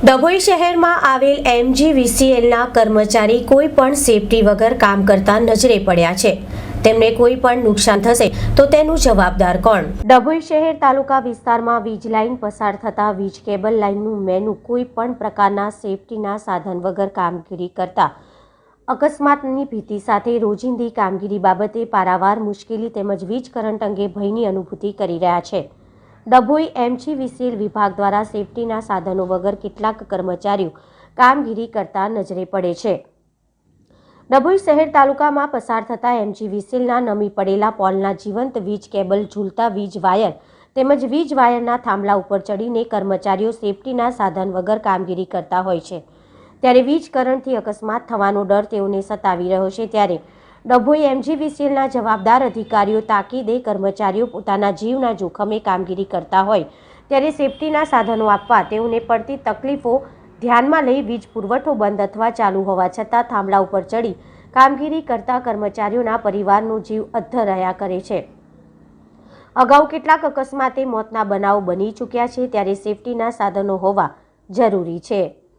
ડભોઈ શહેરમાં આવેલ એમજીવીસીએલના કર્મચારી કોઈ પણ સેફટી વગર કામ કરતા નજરે પડ્યા છે. તેમને કોઈ પણ નુકસાન થશે તો તેનું જવાબદાર કોણ? ડભોઈ શહેર તાલુકા વિસ્તારમાં વીજ લાઇન પસાર થતા વીજ કેબલ લાઇનનું મેનુ કોઈ પણ પ્રકારના સેફટીના સાધન વગર કામગીરી કરતા અકસ્માતની ભીતિ સાથે રોજિંદી કામગીરી બાબતે પારાવાર મુશ્કેલી તેમજ વીજ કરંટ અંગે ભયની અનુભૂતિ કરી રહ્યા છે. ડભોઈ એમજીવીસીએલ વિભાગ દ્વારા સેફટીના સાધનો વગર કેટલાક કર્મચારીઓ કામગીરી કરતા નજરે પડે છે. ડભોઈ શહેર તાલુકામાં પસાર થતા એમજીવીસીએલના નમી પડેલા પોલના જીવંત વીજ કેબલ, ઝૂલતા વીજ વાયર તેમજ વીજ વાયરના થાંભલા ઉપર ચડીને કર્મચારીઓ સેફટીના સાધન વગર કામગીરી કરતા હોય છે. ત્યારે વીજ કરંટથી અકસ્માત થવાનો ડર તેઓને સતાવી રહ્યો છે. ત્યારે ડભોઈ એમજીવીસીએલના જવાબદાર અધિકારીઓ તાકીદે કર્મચારીઓ પોતાના જીવના જોખમે કામગીરી કરતા હોય ત્યારે સેફટીના સાધનો આપવા તેઓને પડતી તકલીફો ધ્યાનમાં લઈ વીજ પુરવઠો બંધ અથવા ચાલુ હોવા છતાં થાંભલા ઉપર ચડી કામગીરી કરતા કર્મચારીઓના પરિવારનો જીવ અદ્ધર રહ્યા કરે છે. અગાઉ કેટલાક અકસ્માતે મોતના બનાવો બની ચૂક્યા છે ત્યારે સેફટીના સાધનો હોવા જરૂરી છે.